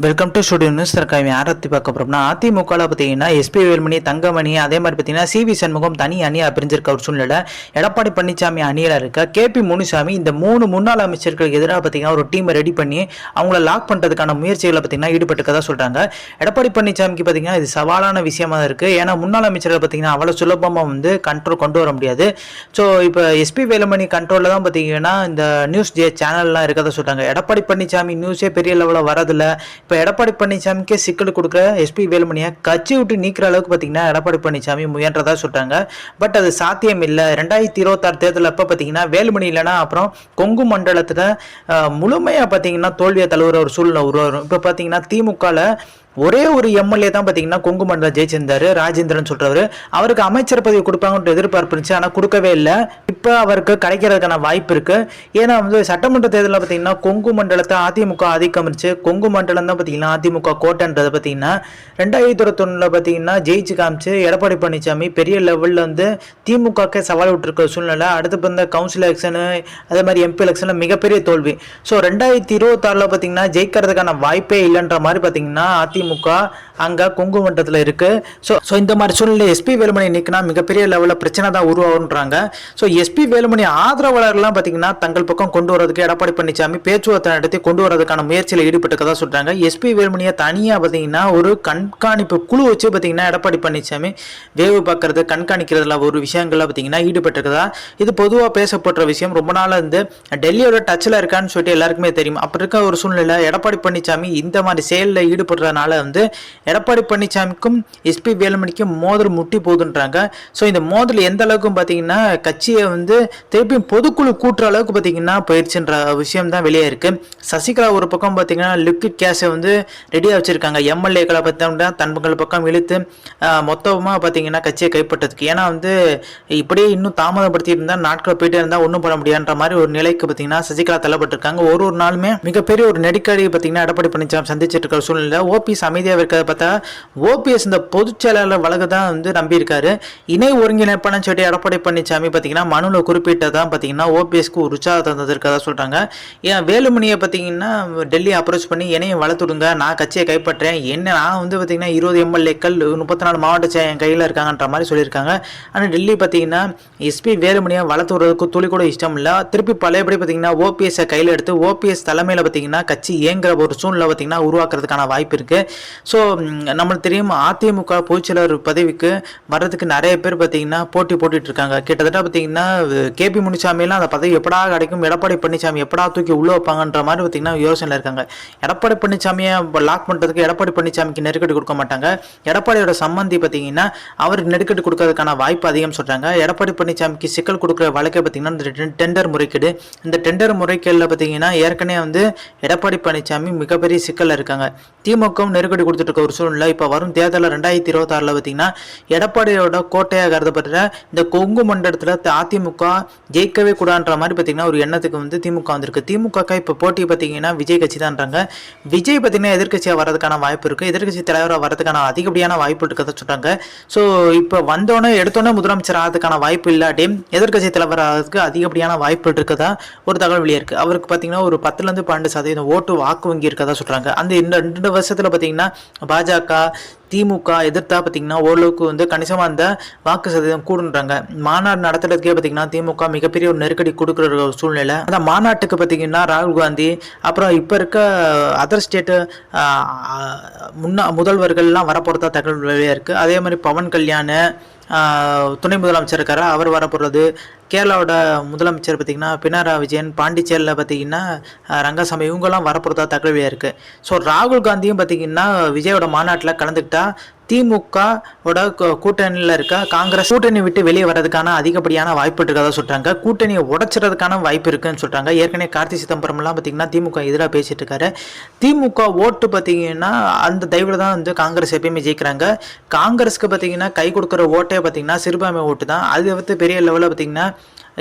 Welcome to studio news தற்காய் யாரை பற்றி பார்க்க போகிறோம்னா அதிமுகவில் பார்த்தீங்கன்னா எஸ்பி வேலுமணி தங்கமணி அதே மாதிரி பார்த்தீங்கன்னா சிவி சண்முகம் தனி அணியாக பிரிஞ்சிருக்க ஒரு சூழ்நிலை எடப்பாடி பழனிசாமி அணியில் இருக்க கேபி முனுசாமி இந்த மூணு முன்னாள் அமைச்சர்களுக்கு எதிராக பார்த்தீங்கன்னா ஒரு டீமை ரெடி பண்ணி அவங்கள லாக் பண்ணுறதுக்கான முயற்சிகளை பார்த்தீங்கன்னா ஈடுபட்டுக்கதான் சொல்கிறாங்க எடப்பாடி பழனிசாமிக்கு பார்த்தீங்கன்னா இது சவாலான விஷயமா தான் இருக்குது ஏன்னா முன்னாள் அமைச்சர்கள் பார்த்தீங்கன்னா அவ்வளோ சுலபமாக வந்து கண்ட்ரோல் கொண்டு வர முடியாது. ஸோ இப்போ எஸ்பி வேலுமணி கண்ட்ரோலில் தான் பார்த்தீங்கன்னா இந்த நியூஸ் ஜே சேனல்லாம் இருக்கதான் சொல்கிறாங்க எடப்பாடி பழனிசாமி நியூஸே பெரிய லெவலில் வரதில்லை இப்போ எடப்பாடி பழனிசாமிக்கே சிக்கல் கொடுக்குற எஸ்பி வேலுமணியை கட்சி விட்டு நீக்கிற அளவுக்கு பார்த்தீங்கன்னா எடப்பாடி பழனிசாமி முயன்றதாக சொல்கிறாங்க பட் அது சாத்தியம் இல்லை. ரெண்டாயிரத்தி இருபத்தாறு தேர்தல் அப்போ பார்த்தீங்கன்னா வேலுமணி இல்லைனா அப்புறம் கொங்கு மண்டலத்தில் முழுமையாக பார்த்தீங்கன்னா தோல்வியை தழுவுற ஒரு சூழ்நிலை உருவாகும் இப்போ பார்த்தீங்கன்னா திமுகவில் ஒரே ஒரு எம்எல்ஏ தான் பார்த்தீங்கன்னா கொங்கு மண்டலம் ஜெயிச்சிருந்தாரு ராஜேந்திரன் சொல்றவர். அவருக்கு அமைச்சர் பதவி கொடுப்பாங்கன்ற எதிர்பார்ப்பு இருந்துச்சு ஆனால் கொடுக்கவே இல்லை. இப்போ அவருக்கு கிடைக்கிறதுக்கான வாய்ப்பு இருக்கு. ஏன்னா வந்து சட்டமன்ற தேர்தலில் பார்த்தீங்கன்னா கொங்கு மண்டலத்தை அதிமுக ஆதிக்கம் இருந்துச்சு. கொங்கு மண்டலம் தான் பார்த்தீங்கன்னா அதிமுக கோட்டைன்றது பார்த்தீங்கன்னா ரெண்டாயிரத்தி இருபத்தொன்னில் பார்த்தீங்கன்னா ஜெயிச்சு காமிச்சு எடப்பாடி பழனிசாமி பெரிய லெவலில் வந்து திமுகக்கே சவால் விட்டுருக்க சூழ்நிலை. அடுத்து இந்த கவுன்சில் எலெக்ஷனு அதே மாதிரி எம்பி எலெக்ஷனில் மிகப்பெரிய தோல்வி. ஸோ ரெண்டாயிரத்தி இருபத்தாறில் பார்த்தீங்கன்னா ஜெயிக்கிறதுக்கான வாய்ப்பே இல்லைன்ற மாதிரி பார்த்தீங்கன்னா அதிமுக அங்கே கொங்கு மண்டலத்தில் இருக்குது ஸோ ஸோ இந்த மாதிரி சூழ்நிலை எஸ்பி வேலுமணி நிற்கினா மிகப்பெரிய லெவலில் பிரச்சனை தான் உருவாகுன்றாங்க ஸோ எஸ்பி வேலுமணி ஆதரவாளர்கள்லாம் பார்த்தீங்கன்னா தங்கள் பக்கம் கொண்டு வரதுக்கு எடப்பாடி பழனிசாமி பேச்சுவார்த்தை நடத்தி கொண்டு வரதுக்கான முயற்சியில் ஈடுபட்டுக்கதா சொல்கிறாங்க எஸ்பி வேலுமணியை தனியாக பார்த்தீங்கன்னா ஒரு கண்காணிப்பு குழு வச்சு பார்த்தீங்கன்னா எடப்பாடி பழனிசாமி வேவு பார்க்கறது கண்காணிக்கிறதுல ஒரு விஷயங்கள்ல பார்த்தீங்கன்னா ஈடுபட்டிருக்கதா. இது பொதுவாக பேசப்படுற விஷயம். ரொம்ப நாளாக இருந்து டெல்லியோட டச்சில் இருக்கான்னு சொல்லிட்டு எல்லாருக்குமே தெரியும். அப்படி இருக்க ஒரு சூழ்நிலை எடப்பாடி பழனிசாமி இந்த மாதிரி செயலில் ஈடுபடுறதுனால வந்து எடப்பாடி பழனிசாமிக்கும் எஸ்பி வேலுமணிக்கும் மோதல் முட்டி போகுதுன்றாங்க. ஸோ இந்த மோதல் எந்த அளவுக்கு பார்த்தீங்கன்னா கட்சியை வந்து திருப்பியும் பொதுக்குழு கூட்டுற அளவுக்கு பார்த்தீங்கன்னா போயிடுச்சுன்ற விஷயம் தான் வெளியே இருக்கு. சசிகலா ஒரு பக்கம் பார்த்தீங்கன்னா லிக்விட் கேஸை வந்து ரெடியாக வச்சிருக்காங்க. எம்எல்ஏக்களை பார்த்தோம்னா தன்பங்கள் பக்கம் இழுத்து மொத்தமாக பார்த்தீங்கன்னா கட்சியை கைப்பற்றதுக்கு. ஏன்னா வந்து இப்படியே இன்னும் தாமதப்படுத்தி இருந்தால் நாட்கள் போயிட்டே இருந்தால் ஒன்றும் பண்ண முடியாதுன்ற மாதிரி ஒரு நிலைக்கு பார்த்தீங்கன்னா சசிகலா தள்ளப்பட்டிருக்காங்க. ஒரு ஒரு நாளுமே மிகப்பெரிய ஒரு நெருக்கடி பார்த்தீங்கன்னா எடப்பாடி பழனிசாமி சந்திச்சிட்டு இருக்கிற சூழ்நிலை ஓபிஎஸ் அமைதியாக இருக்கிறத பார்த்தா ஓபிஎஸ் இந்த பொதுச் செயலாளர் வழக்கு தான் வந்து நம்பியிருக்காரு. இணை ஒருங்கிணைப்பான சொல்லி எடப்பாடி பழனிசாமி பார்த்தீங்கன்னா மனுவில் குறிப்பிட்டதான் பார்த்தீங்கன்னா ஓபிஎஸ்க்கு ஒரு உற்சாகத்தை தந்திருக்கதா சொல்கிறாங்க ஏன் வேலுமணியை பார்த்தீங்கன்னா டெல்லி அப்ரோச் பண்ணி என்னையும் வளர்த்துடுங்க நான் கட்சியை கைப்பற்றேன். என்ன நான் வந்து பார்த்தீங்கன்னா இருபது எம்எல்ஏக்கள் முப்பத்தி நாலு மாவட்ட என் கையில் இருக்காங்கன்ற மாதிரி சொல்லியிருக்காங்க. ஆனால் டெல்லி பார்த்தீங்கன்னா எஸ்பி வேலுமணியை வளர்த்து விடுறதுக்கு துளி கூட இஷ்டம் இல்லை. திருப்பி பழையபடி பார்த்தீங்கன்னா ஓபிஎஸ்ஸை கையில் எடுத்து ஓபிஎஸ் தலைமையில் பார்த்தீங்கன்னா கட்சி இயங்குற ஒரு சூழ்நிலை பார்த்தீங்கன்னா உருவாக்குறதுக்கான வாய்ப்பு இருக்குது ஸோ நம்மளுக்கு தெரியும் அதிமுக பொதுச்செயலர் பதவிக்கு வர்றதுக்கு நிறைய பேர் பார்த்தீங்கன்னா போட்டி போட்டுட்டு இருக்காங்க. கிட்டத்தட்ட பார்த்தீங்கன்னா கேபி முனிசாமியெல்லாம் அந்த பதவி எப்படா கிடைக்கும் எடப்பாடி பழனிசாமி எப்படா தூக்கி உள்ள வைப்பாங்கன்ற மாதிரி பார்த்தீங்கன்னா யோசனையில் இருக்காங்க. எடப்பாடி பழனிசாமியை லாக் பண்ணுறதுக்கு எடப்பாடி பழனிசாமிக்கு நெருக்கடி கொடுக்க மாட்டாங்க. எடப்பாடியோட சம்மந்தி பார்த்தீங்கன்னா அவருக்கு நெருக்கடி கொடுக்கறதுக்கான வாய்ப்பு அதிகம் சொல்கிறாங்க எடப்பாடி பழனிசாமிக்கு சிக்கல் கொடுக்குற வழக்கை பார்த்தீங்கன்னா இந்த டெண்டர் முறைகேடு. இந்த டெண்டர் முறைகேடில் பார்த்தீங்கன்னா ஏற்கனவே வந்து எடப்பாடி பழனிசாமி மிகப்பெரிய சிக்கலில் இருக்காங்க. திமுகவும் நெருக்கடி கொடுத்துட்டு இருக்க ஒரு சூழ்நிலை. இப்போ வரும் தேர்தலில் ரெண்டாயிரத்தி இருபத்தாறில் பார்த்தீங்கன்னா எடப்பாடியோட கோட்டையாக கருதப்படுற இந்த கொங்கு மண்டலத்தில் அதிமுக ஜெயிக்கவே கூடான்ற மாதிரி பார்த்தீங்கன்னா ஒரு எண்ணத்துக்கு வந்து திமுக வந்திருக்கு. திமுக இப்போ போட்டி பார்த்தீங்கன்னா விஜய் கட்சி தான்றாங்க விஜய் பார்த்தீங்கன்னா எதிர்க்கட்சியாக வரதுக்கான வாய்ப்பு இருக்குது எதிர்க்கட்சி தலைவராக வரதுக்கான அதிகப்படியான வாய்ப்பு இருக்கிறத சொல்கிறாங்க ஸோ இப்போ வந்தோடனே எடுத்தோடனே முதலமைச்சர் ஆகிறதுக்கான வாய்ப்பு இல்லாட்டி எதிர்க்கட்சி தலைவர் ஆகிறதுக்கு அதிகப்படியான வாய்ப்பு இருக்கதா? ஒரு தகவல் வெளியே இருக்குது அவருக்கு பார்த்தீங்கன்னா ஒரு பத்துலேருந்து பன்னெண்டு சதவீதம் ஓட்டு வாக்கு வங்கி இருக்கதா சொல்கிறாங்க அந்த இந்த ரெண்டு வருஷத்தில் பார்த்தீங்கன்னா பாஜக திமுக எதிர்த்தா பார்த்தீங்கன்னா ஓரளவுக்கு வந்து கணிசமாக அந்த வாக்கு சதவீதம் கூடுன்றாங்க. மாநாடு நடத்துறதுக்கே பார்த்தீங்கன்னா திமுக மிகப்பெரிய ஒரு நெருக்கடி கொடுக்குற ஒரு சூழ்நிலை. அந்த மாநாட்டுக்கு பார்த்தீங்கன்னா ராகுல் காந்தி அப்புறம் இப்போ இருக்க அதர் ஸ்டேட்டு முன்னா முதல்வர்கள்லாம் வரப்போகிறதா தகவல் வெளியாக இருக்குது அதே மாதிரி பவன் கல்யாண் துணை முதலமைச்சர் இருக்காரா. அவர் வரப்போகிறது கேரளாவோட முதலமைச்சர் பார்த்திங்கன்னா பினராயி விஜயன் பாண்டிச்சேரியில் பார்த்திங்கன்னா ரங்கசாமி இவங்கெல்லாம் வரப்போகிறதா தகவலியாக இருக்குது ஸோ ராகுல் காந்தியும் பார்த்திங்கன்னா விஜயோட மாநாட்டில் கலந்துக்கிட்டா திமுகவோட கூட்டணியில் இருக்க காங்கிரஸ் கூட்டணி விட்டு வெளியே வர்றதுக்கான அதிகப்படியான வாய்ப்பு இருக்கிறதா சொல்கிறாங்க கூட்டணியை உடச்சிறதுக்கான வாய்ப்பு இருக்குன்னு சொல்கிறாங்க ஏற்கனவே கார்த்தி சிதம்பரம்லாம் பார்த்தீங்கன்னா திமுக எதிராக பேசிட்டு இருக்காரு. திமுக ஓட்டு பார்த்தீங்கன்னா அந்த தயவில் தான் வந்து காங்கிரஸ் எப்பயுமே ஜெயிக்கிறாங்க. காங்கிரஸ்க்கு பார்த்தீங்கன்னா கை கொடுக்குற ஓட்டே பார்த்தீங்கன்னா சிறுபான்மை ஓட்டு தான். அது வந்து பெரிய லெவலில் பார்த்தீங்கன்னா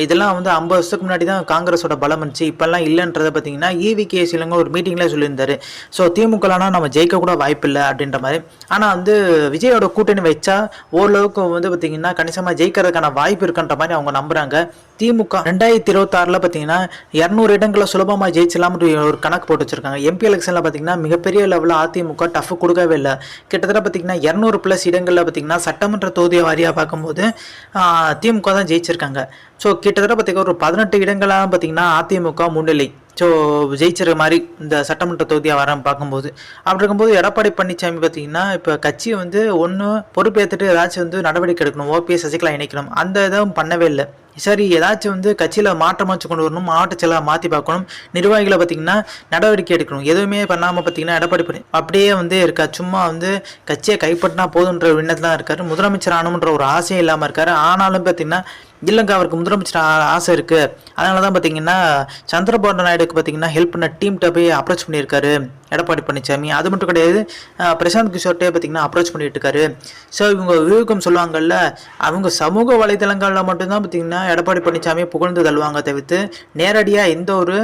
இதெல்லாம் வந்து ஐம்பது வருஷத்துக்கு முன்னாடி தான் காங்கிரஸோட பலம் இருந்துச்சு. இப்போல்லாம் இல்லைன்றதை பார்த்தீங்கன்னா இவி கே சிலங்க ஒரு மீட்டிங்கில் சொல்லியிருந்தாரு. ஸோ திமுகலானா நம்ம ஜெயிக்க கூட வாய்ப்பில்லை அப்படின்ற மாதிரி. ஆனால் வந்து விஜயோட கூட்டணி வச்சா ஓரளவுக்கு வந்து பார்த்தீங்கன்னா கணிசமாக ஜெயிக்கிறதுக்கான வாய்ப்பு இருக்குன்ற மாதிரி அவங்க நம்புகிறாங்க திமுக ரெண்டாயிரத்தி இருபத்தாறில் பார்த்தீங்கன்னா இரநூறு இடங்களை சுலபமாக ஜெயிச்சலாம்னு ஒரு கணக்கு போட்டு வச்சிருக்காங்க. எம்பி எலெக்ஷனில் பார்த்தீங்கன்னா மிகப்பெரிய லெவலில் அதிமுக டஃப் கொடுக்கவே இல்லை. கிட்டத்தட்ட பார்த்தீங்கன்னா இரநூறு ப்ளஸ் இடங்களில் பார்த்தீங்கன்னா சட்டமன்ற தொகுதியை வாரியாக பார்க்கும்போது திமுக தான் ஜெயிச்சிருக்காங்க. ஸோ கிட்டத்தட்ட பார்த்தீங்கன்னா ஒரு பதினெட்டு இடங்களாக பார்த்தீங்கன்னா அதிமுக முன்னிலை. ஸோ ஜெயிச்சிற மாதிரி இந்த சட்டமன்ற தொகுதியாக வரேன் பார்க்கும்போது. அப்படி இருக்கும்போது எடப்பாடி பழனிசாமி பார்த்தீங்கன்னா இப்போ கட்சியை வந்து ஒன்று பொறுப்பேற்றுட்டு ஏதாச்சும் வந்து நடவடிக்கை எடுக்கணும் ஓபிஎஸ் சசிகலா இணைக்கணும். அந்த இதுவும் பண்ணவே இல்லை. சரி ஏதாச்சும் வந்து கட்சியில் மாற்றமாச்சு கொண்டு வரணும் மாவட்ட செயலாக மாற்றி பார்க்கணும். நிர்வாகிகளை பார்த்தீங்கன்னா நடவடிக்கை எடுக்கணும். எதுவுமே பண்ணாமல் பார்த்தீங்கன்னா எடப்பாடி பண்ணி அப்படியே வந்து இருக்கா. சும்மா வந்து கட்சியை கைப்பற்றினா போதுன்ற எண்ணத்தில் தான் இருக்கார். முதலமைச்சர் ஆகணுன்ற ஒரு ஆசையும் இல்லாமல் இருக்கார். ஆனாலும் பார்த்தீங்கன்னா இல்லைங்க அவருக்கு முதலமைச்சர் ஆசை இருக்குது அதனால தான் பார்த்தீங்கன்னா சந்திரபாபு நாயுடுக்கு பார்த்தீங்கன்னா ஹெல்ப் பண்ண டீம்கிட்ட போய் அப்ரோச் பண்ணியிருக்காரு. எடப்பாடி பழனிசாமி. அது மட்டும் கிடையாது பிரசாந்த் கிஷோர்ட்டே பார்த்தீங்கன்னா அப்ரோச் பண்ணிட்டு இருக்காரு ஸோ இவங்க விவேகம் சொல்லுவாங்கல்ல அவங்க சமூக வலைதளங்களில் மட்டும்தான் பார்த்தீங்கன்னா எடப்பாடி பழனிசாமி புகழ்ந்து தள்ளுவாங்க தவிர்த்து நேரடியாக எந்த ஒரு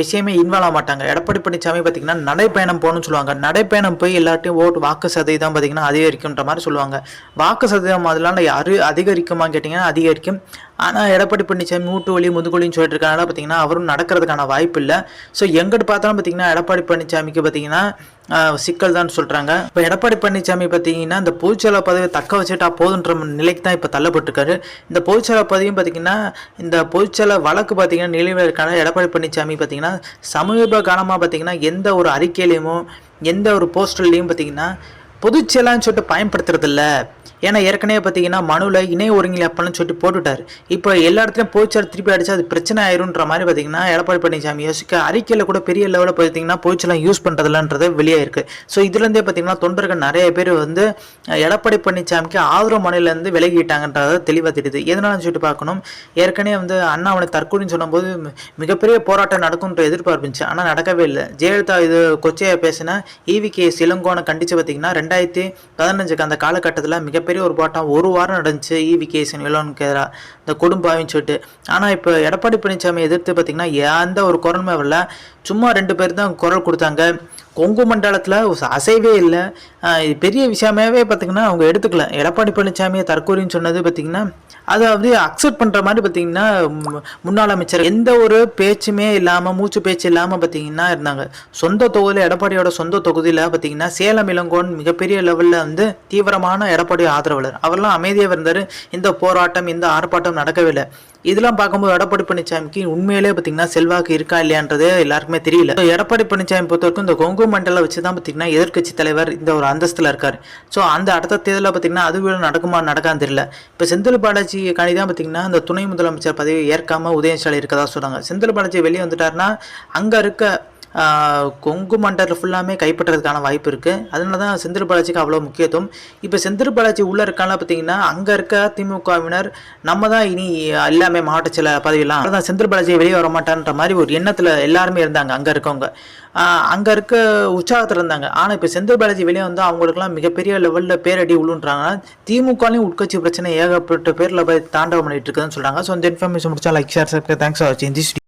விஷயமே இன்வால்வ் ஆக மாட்டாங்க. எடப்பாடி பழனிசாமி பார்த்தீங்கன்னா நடைப்பயணம் போகணும்னு சொல்லுவாங்க. நடைப்பயணம் போய் எல்லாத்தையும் ஓட்டு வாக்கு சதவீதம் பார்த்தீங்கன்னா அதிகரிக்கும்ன்ற மாதிரி சொல்லுவாங்க. வாக்கு சதவீதம் அதெல்லாம் யாரு அதிகரிக்குமான்னு கேட்டிங்கன்னா அதிகரிக்கும். ஆனால் எடப்பாடி பழனிசாமி மூட்டு வலி முதுகுலின்னு சொல்லிட்டு இருக்கனால பார்த்தீங்கன்னா அவரும் நடக்கிறதுக்கான வாய்ப்பு இல்லை ஸோ எங்கிட்டு பார்த்தாலும் பார்த்தீங்கன்னா எடப்பாடி பழனிசாமிக்கு பார்த்தீங்கன்னா சிக்கல் தான் சொல்கிறாங்க இப்போ எடப்பாடி பழனிசாமி பார்த்தீங்கன்னா இந்த பொதுச்செயலாளர் பதவியை தக்க வச்சுட்டா போதுன்ற நிலைக்கு தான் இப்போ தள்ளப்பட்டிருக்காரு. இந்த பொதுச்செயலாளர் பதவியும் பார்த்தீங்கன்னா இந்த பொதுச்செயலாளர் வழக்கு பார்த்தீங்கன்னா நிலையில் இருக்கான எடப்பாடி பழனிசாமி பார்த்தீங்கன்னா சமீப காலமாக பார்த்தீங்கன்னா எந்த ஒரு அறிக்கையிலையுமோ எந்த ஒரு போஸ்டர்லையும் பார்த்தீங்கன்னா பொதுச்செயலான்னு சொல்லிட்டு பயன்படுத்துறதில்ல. ஏன்னா ஏற்கனவே பார்த்தீங்கன்னா மனுவில் இணைய ஒருங்கிணைப்பன்னு சொல்லிட்டு போட்டுட்டார். இப்போ எல்லா இடத்துலையும் போய்ச்சார் திருப்பி அடிச்சா அது பிரச்சனை ஆயிரும்ன்ற மாதிரி பார்த்தீங்கன்னா எடப்பாடி பழனிசாமி யோசிக்க அறிக்கையில் கூட பெரிய லெவலில் பார்த்தீங்கன்னா போய்ச்செல்லாம் யூஸ் பண்ணுறதுலன்றது வெளியே இருக்குது ஸோ இதுலேருந்தே பார்த்தீங்கன்னா தொண்டர்கள் நிறைய பேர் வந்து எடப்பாடி பழனிசாமிக்கு ஆதரவு மனையிலேருந்து விலகிட்டாங்கன்றத தெளிவாக தெரியுது. எதனாலும் சொல்லிட்டு பார்க்கணும். ஏற்கனவே வந்து அண்ணா அவனை தற்கொலைன்னு சொன்னபோது மிகப்பெரிய போராட்டம் நடக்கும்ன்ற எதிர்பார்ப்பு இருந்துச்சு. ஆனால் நடக்கவே இல்லை. ஜெயலலிதா இது கொச்சையாக பேசின ஈவி கே இளங்கோனை கண்டித்து பார்த்தீங்கன்னா ரெண்டாயிரத்தி பதினஞ்சுக்கு அந்த காலகட்டத்தில் மிகப்பெரிய ஒரு போட்டம் ஒரு வாரம் நடந்துச்சு. ஈவி கே இளங்கோனுக்கு எதிராக இந்த கொடும்பாவின்னு சொல்லிட்டு. ஆனால் இப்போ எடப்பாடி பழனிசாமி எதிர்த்து பார்த்தீங்கன்னா எந்த ஒரு குரலுமே வரல. சும்மா ரெண்டு பேர் தான் குரல் கொடுத்தாங்க. கொங்கு மண்டலத்தில் அசைவே இல்லை. இது பெரிய விஷயமாவே பார்த்திங்கன்னா அவங்க எடுத்துக்கல. எடப்பாடி பழனிசாமியை தற்கொலைன்னு சொன்னது பார்த்திங்கன்னா அதை வந்து அக்செப்ட் பண்ணுற மாதிரி பார்த்தீங்கன்னா முன்னாள் அமைச்சர் எந்த ஒரு பேச்சுமே இல்லாமல் மூச்சு பேச்சு இல்லாமல் பார்த்திங்கன்னா இருந்தாங்க. சொந்த தொகுதியில் எடப்பாடியோட சொந்த தொகுதியில் பார்த்தீங்கன்னா சேலம் இளங்கோன் மிகப்பெரிய லெவலில் வந்து தீவிரமான எடப்பாடி ஆதரவாளர். அவரெல்லாம் அமைதியாக இருந்தார். இந்த போராட்டம் இந்த ஆர்ப்பாட்டம் நடக்கவில்லை. இதெல்லாம் பார்க்கும்போது எடப்பாடி பழனிசாமிக்கு உண்மையிலே பார்த்தீங்கன்னா செல்வாக்கு இருக்கா இல்லையான்றது எல்லாருக்குமே தெரியல. எடப்பாடி பழனிசாமி பொறுத்த வரைக்கும் இந்த கொங்கு மண்டலம் வச்சு தான் பார்த்திங்கன்னா எதிர்க்கட்சி தலைவர் இந்த ஒரு அந்தஸ்தில் இருக்கார். ஸோ அந்த அடுத்த தேர்தலில் பார்த்தீங்கன்னா அது நடக்குமா நடக்கான்னு தெரியல. இப்போ செந்தில் பாலாஜி காணி தான் அந்த துணை முதலமைச்சர் பதவியை ஏற்காம உதயநிதி இருக்கதா சொல்கிறாங்க செந்தில் பாலாஜி வெளியே வந்துட்டாருன்னா அங்கே இருக்க கொங்கு மண்டலம் ஃபுல்லாமே கைப்பற்றுறதுக்கான வாய்ப்பு இருக்குது அதனால தான் செந்தில் பாலாஜிக்கு அவ்வளோ முக்கியத்துவம். இப்போ செந்தில் பாலாஜி உள்ளே இருக்கான பார்த்தீங்கன்னா அங்கே இருக்க திமுகவினர் நம்ம தான் இனி எல்லாமே மாவட்ட சில பதவியெல்லாம் அதான் செந்தில் பாலாஜி வெளியே வர மாட்டான்ற மாதிரி ஒரு எண்ணத்தில் எல்லாருமே இருந்தாங்க அங்கே இருக்கவங்க. அங்கே இருக்க உற்சாகத்தில் இருந்தாங்க. ஆனால் இப்போ செந்தில் பாலாஜி வெளியே வந்து அவங்களுக்குலாம் மிகப்பெரிய லெவலில் பேரடி உள்ளுன்றாங்கன்னா திமுகலையும் உட்கட்சி பிரச்சனை ஏகப்பட்ட பேரில் போய் தாண்டவம் பண்ணிட்டு இருக்குதுன்னு சொல்கிறாங்க ஸோ இந்த இன்ஃபர்மேஷன் முடிச்சா லைக் ஷேர் தேங்க்ஸ் ஃபார் வாட்சிங் திஸ்